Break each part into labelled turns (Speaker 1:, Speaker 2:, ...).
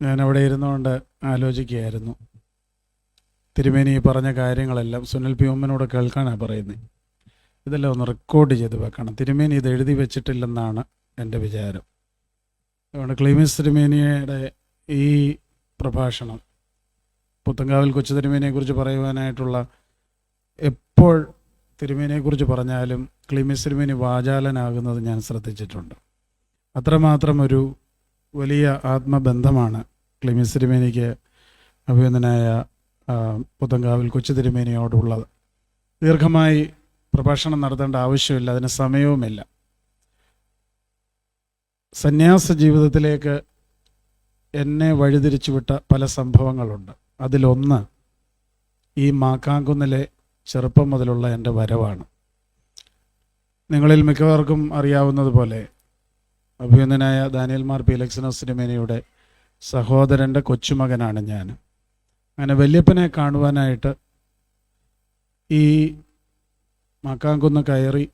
Speaker 1: ഞാൻ അവിടെ ഇരുന്നുകൊണ്ട് ആലോചിക്കുകയായിരുന്നു. തിരുമേനി പറഞ്ഞ കാര്യങ്ങളെല്ലാം സുനിൽ പി ഉമ്മനോട് കേൾക്കാനാണ് പറയുന്നത് ഇതെല്ലാം ഒന്ന് റെക്കോർഡ് ചെയ്ത് വെക്കണം. തിരുമേനി ഇത് എഴുതി വെച്ചിട്ടില്ലെന്നാണ് എന്റെ വിചാരം. അതുകൊണ്ട് ക്ലീമിസ് തിരുമേനിയുടെ ഈ പ്രഭാഷണം പുത്തങ്കാവിൽ കൊച്ചു തിരുമേനിയെക്കുറിച്ച് പറയുവാനായിട്ടുള്ള എപ്പോൾ തിരുമേനിയെക്കുറിച്ച് പറഞ്ഞാലും ക്ലീമിസ് തിരുമേനി വാചാലനാകുന്നത് ഞാൻ ശ്രദ്ധിച്ചിട്ടുണ്ട്. അത്രമാത്രം ഒരു വലിയ ആത്മബന്ധമാണ്. ക്ലിമിസ് തിരുമേനിക്ക് അഭിനന്ദനായ പുതങ്കാവിൽ കൊച്ചു തിരുമേനിയോടുള്ളത് ദീർഘമായി പ്രഭാഷണം നടത്തേണ്ട ആവശ്യമില്ല അതിന് സമയവുമില്ല. സന്യാസ ജീവിതത്തിലേക്ക് എന്നെ വഴിതിരിച്ചുവിട്ട പല സംഭവങ്ങളുണ്ട്. അതിലൊന്ന് ഈ മാക്കാങ്കുന്നിലെ ചെറുപ്പം മുതലുള്ള എന്റെ വരവാണ്. നിങ്ങളിൽ മിക്കവർക്കും അറിയാവുന്നതുപോലെ അഭിനന്ദനായ ദാനിയൽ മാർ പി. ലക്സനോസ് സിനിമേനയുടെ സഹോദരന്റെ കൊച്ചുമകനാണ് ഞാൻ. അങ്ങനെ വല്യപ്പനെ കാണുവാനായിട്ട് ഈ മക്കാങ്കുന്ന് കയറി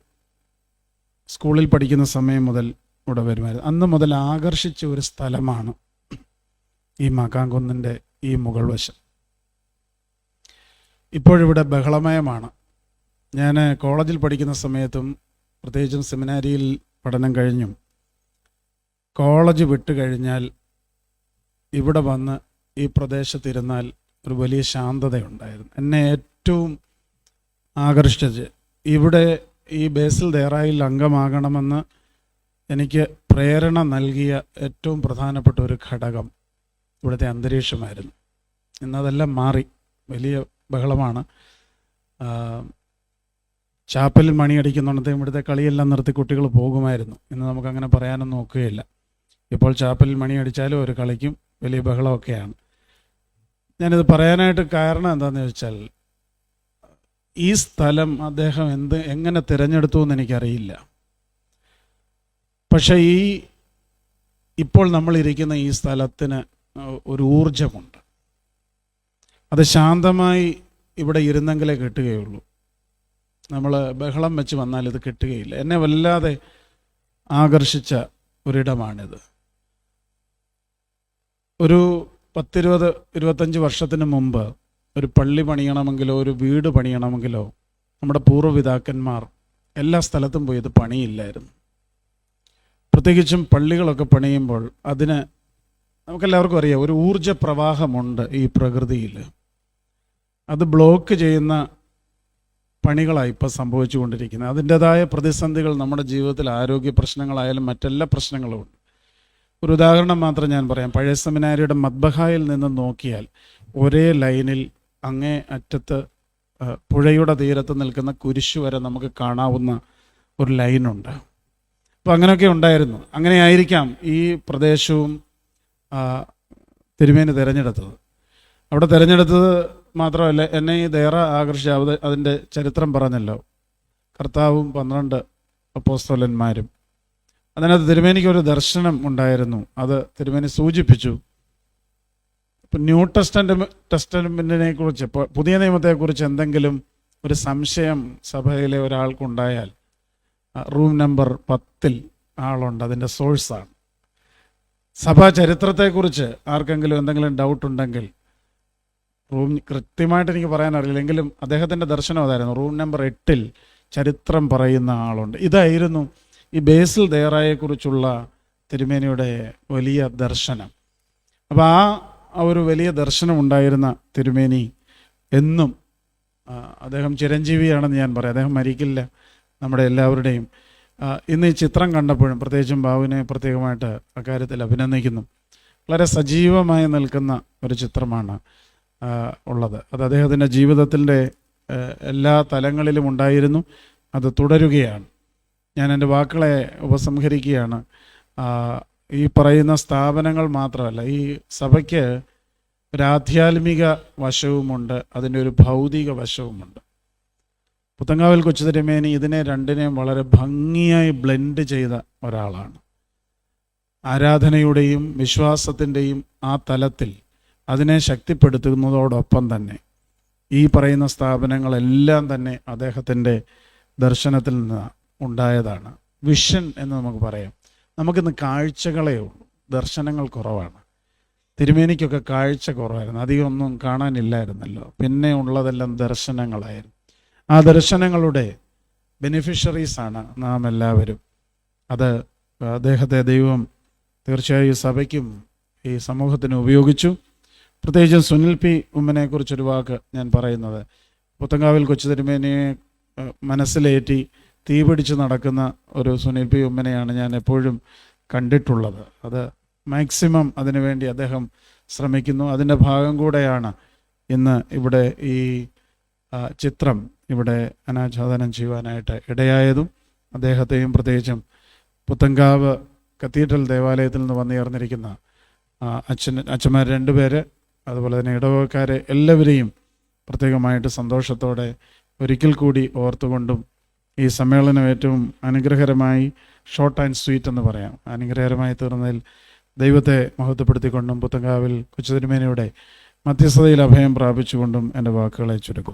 Speaker 1: സ്കൂളിൽ പഠിക്കുന്ന സമയം മുതൽ ഇവിടെ വരുമായിരുന്നു. അന്ന് മുതൽ ആകർഷിച്ച ഒരു സ്ഥലമാണ് ഈ മക്കാങ്കുന്നിന്റെ ഈ മുകൾ വശം. ഇപ്പോഴിവിടെ ബഹളമയമാണ്. ഞാൻ കോളേജിൽ പഠിക്കുന്ന സമയത്തും പ്രത്യേകിച്ചും സെമിനാരിയിൽ പഠനം കഴിഞ്ഞും കോളേജ് വിട്ട് കഴിഞ്ഞാൽ ഇവിടെ വന്ന് ഈ പ്രദേശത്തിരുന്നാൽ ഒരു വലിയ ശാന്തതയുണ്ടായിരുന്നു. എന്നെ ഏറ്റവും ആകർഷിച്ചത് ഇവിടെ ഈ ബേസിൽ ദേറായിൽ അംഗമാകണമെന്ന് എനിക്ക് പ്രേരണ നൽകിയ ഏറ്റവും പ്രധാനപ്പെട്ട ഒരു ഘടകം ഇവിടുത്തെ അന്തരീക്ഷമായിരുന്നു. ഇന്നതെല്ലാം മാറി. വലിയ ബഹളമാണ്. ചാപ്പലിൽ മണിയടിക്കുന്നുണ്ടെങ്കിൽ ഇവിടുത്തെ കളിയെല്ലാം നിർത്തി കുട്ടികൾ പോകുമായിരുന്നു. ഇന്ന് നമുക്കങ്ങനെ പറയാനൊന്നും നോക്കുകയില്ല ഇപ്പോൾ ചാപ്പലിൽ മണിയടിച്ചാലും ഒരു കളിക്കും വലിയ ബഹളമൊക്കെയാണ്. ഞാനിത് പറയാനായിട്ട് കാരണം എന്താണെന്ന് ചോദിച്ചാൽ ഈ സ്ഥലം അദ്ദേഹം എന്ത് എങ്ങനെ തിരഞ്ഞെടുത്തു എന്ന് എനിക്കറിയില്ല. പക്ഷേ ഈ ഇപ്പോൾ നമ്മളിരിക്കുന്ന ഈ സ്ഥലത്തിന് ഒരു ഊർജമുണ്ട് അത് ശാന്തമായി ഇവിടെ ഇരുന്നെങ്കിലേ കിട്ടുകയുള്ളൂ. നമ്മൾ ബഹളം വെച്ച് വന്നാൽ ഇത് കിട്ടുകയില്ല. എന്നെ വല്ലാതെ ആകർഷിച്ച ഒരിടമാണിത്. ഒരു പത്തിരുപത് ഇരുപത്തഞ്ച് വർഷത്തിന് മുമ്പ് ഒരു പള്ളി പണിയണമെങ്കിലോ ഒരു വീട് പണിയണമെങ്കിലോ നമ്മുടെ പൂർവപിതാക്കന്മാർ എല്ലാ സ്ഥലത്തും പോയി ഇത് പണിയില്ലായിരുന്നു. പ്രത്യേകിച്ചും പള്ളികളൊക്കെ പണിയുമ്പോൾ അതിന് നമുക്കെല്ലാവർക്കും അറിയാം ഒരു ഊർജ പ്രവാഹമുണ്ട് ഈ പ്രകൃതിയിൽ. അത് ബ്ലോക്ക് ചെയ്യുന്ന പണികളായി ഇപ്പോൾ സംഭവിച്ചുകൊണ്ടിരിക്കുന്നത്. അതിന്റെതായ പ്രതിസന്ധികൾ നമ്മുടെ ജീവിതത്തിൽ ആരോഗ്യ പ്രശ്നങ്ങളായാലും മറ്റെല്ലാ പ്രശ്നങ്ങളും ഉണ്ട്. ഒരു ഉദാഹരണം മാത്രം ഞാൻ പറയാം. പഴയ സെമിനാരിയുടെ മദ്ബഹായിൽ നിന്ന് നോക്കിയാൽ ഒരേ ലൈനിൽ അങ്ങേ അറ്റത്ത് പുഴയുടെ തീരത്ത് നിൽക്കുന്ന കുരിശ് വരെ നമുക്ക് കാണാവുന്ന ഒരു ലൈനുണ്ട്. അപ്പോൾ അങ്ങനെയൊക്കെ ഉണ്ടായിരുന്നു. അങ്ങനെ ആയിരിക്കാം ഈ പ്രദേശവും തിരുമേനി തിരഞ്ഞെടുത്തത്. അവിടെ തിരഞ്ഞെടുത്തത് മാത്രമല്ല എന്നെ ഈ ദേറ ആകർഷിച്ച അത് അതിന്റെ ചരിത്രം പറഞ്ഞല്ലോ. കർത്താവും പന്ത്രണ്ട് അപ്പോസ്തോലന്മാരും. അതിനകത്ത് തിരുമേനിക്ക് ഒരു ദർശനം ഉണ്ടായിരുന്നു. അത് തിരുമേനി സൂചിപ്പിച്ചു. ഇപ്പം ന്യൂ ടെസ്റ്റന്റ് ടെസ്റ്റമെന്റിനെ കുറിച്ച് പുതിയ നിയമത്തെക്കുറിച്ച് എന്തെങ്കിലും ഒരു സംശയം സഭയിലെ ഒരാൾക്കുണ്ടായാൽ റൂം നമ്പർ പത്തിൽ ആളുണ്ട് അതിന്റെ സോഴ്സാണ്. സഭാ ചരിത്രത്തെക്കുറിച്ച് ആർക്കെങ്കിലും എന്തെങ്കിലും ഡൗട്ട് ഉണ്ടെങ്കിൽ റൂം കൃത്യമായിട്ട് എനിക്ക് പറയാൻ അറിയില്ലെങ്കിലും അദ്ദേഹത്തിന്റെ ദർശനം അതായിരുന്നു. റൂം നമ്പർ എട്ടിൽ ചരിത്രം പറയുന്ന ആളുണ്ട്. ഇതായിരുന്നു ഈ ബേസിൽ ദേറായെക്കുറിച്ചുള്ള തിരുമേനിയുടെ വലിയ ദർശനം. അപ്പോൾ ആ ഒരു വലിയ ദർശനം ഉണ്ടായിരുന്ന തിരുമേനി എന്നും അദ്ദേഹം ചിരഞ്ജീവിയാണെന്ന് ഞാൻ പറയാം. അദ്ദേഹം മരിക്കില്ല നമ്മുടെ എല്ലാവരുടെയും. ഇന്ന് ഈ ചിത്രം കണ്ടപ്പോഴും പ്രത്യേകിച്ചും ബാബുവിനെ പ്രത്യേകമായിട്ട് അക്കാര്യത്തിൽ അഭിനന്ദിക്കുന്നു. വളരെ സജീവമായി നിൽക്കുന്ന ഒരു ചിത്രമാണ് ഉള്ളത്. അത് അദ്ദേഹത്തിന്റെ ജീവിതത്തിന്റെ എല്ലാ തലങ്ങളിലും ഉണ്ടായിരുന്നു. അത് തുടരുകയാണ്. ഞാൻ എന്റെ വാക്കുകളെ ഉപസംഹരിക്കുകയാണ്. ഈ പറയുന്ന സ്ഥാപനങ്ങൾ മാത്രമല്ല ഈ സഭയ്ക്ക് ഒരു ആധ്യാത്മിക വശവുമുണ്ട് അതിന്റെ ഒരു ഭൗതിക വശവുമുണ്ട്. പുത്തങ്കാവിൽ കൊച്ചുതിരുമേനി ഇതിനെ രണ്ടിനെയും വളരെ ഭംഗിയായി ബ്ലെൻഡ് ചെയ്ത ഒരാളാണ്. ആരാധനയുടെയും വിശ്വാസത്തിന്റെയും ആ തലത്തിൽ അതിനെ ശക്തിപ്പെടുത്തുന്നതോടൊപ്പം തന്നെ ഈ പറയുന്ന സ്ഥാപനങ്ങളെല്ലാം തന്നെ അദ്ദേഹത്തിന്റെ ദർശനത്തിൽ നിന്ന് ഉണ്ടായതാണ്. വിഷൻ എന്ന് നമുക്ക് പറയാം. നമുക്കിന്ന് കാഴ്ചകളേ ഉള്ളൂ. ദർശനങ്ങൾ കുറവാണ്. തിരുമേനിക്കൊക്കെ കാഴ്ച കുറവായിരുന്നു. അധികം ഒന്നും കാണാനില്ലായിരുന്നല്ലോ. പിന്നെ ഉള്ളതെല്ലാം ദർശനങ്ങളായിരുന്നു. ആ ദർശനങ്ങളുടെ ബെനിഫിഷ്യറീസാണ് നാം എല്ലാവരും. അത് അദ്ദേഹത്തെ ദൈവം തീർച്ചയായും സഭയ്ക്കും ഈ സമൂഹത്തിനും ഉപയോഗിച്ചു. പ്രത്യേകിച്ചും സുനിൽ പി ഉമ്മനെ കുറിച്ചൊരു വാക്ക് ഞാൻ പറയുന്നത്. പുത്തങ്കാവിൽ കൊച്ചു തിരുമേനിയെ മനസ്സിലേറ്റി തീ പിടിച്ച് നടക്കുന്ന ഒരു സുനിൽ പി ഉമ്മനെയാണ് ഞാൻ എപ്പോഴും കണ്ടിട്ടുള്ളത്. അത് മാക്സിമം അതിനുവേണ്ടി അദ്ദേഹം ശ്രമിക്കുന്നു. അതിന്റെ ഭാഗം കൂടെയാണ് ഇന്ന് ഇവിടെ ഈ ചിത്രം ഇവിടെ അനാച്ഛാദനം ചെയ്യുവാനായിട്ട് ഇടയായതും അദ്ദേഹത്തെയും പ്രത്യേകിച്ചും പുത്തങ്കാവ് കത്തീഡ്രൽ ദേവാലയത്തിൽ നിന്ന് വന്നുയർന്നിരിക്കുന്ന ആ, അച്ഛൻ അച്ഛന്മാർ രണ്ടുപേര് അതുപോലെ തന്നെ ഇടവകക്കാരെ എല്ലാവരെയും പ്രത്യേകമായിട്ട് സന്തോഷത്തോടെ ഒരിക്കൽ കൂടി ഓർത്തുകൊണ്ടും ഈ സമ്മേളനം ഏറ്റവും അനുഗ്രഹകരമായി ഷോർട്ട് ആൻഡ് സ്വീറ്റ് എന്ന് പറയാം. അനുഗ്രഹകരമായി തീർന്നതിൽ ദൈവത്തെ മഹത്വപ്പെടുത്തിക്കൊണ്ടും പുത്തങ്കാവിൽ കൊച്ചുതിരുമേനയുടെ മധ്യസ്ഥതയിൽ അഭയം പ്രാപിച്ചുകൊണ്ടും എന്റെ വാക്കുകളെ ചുരുക്കും.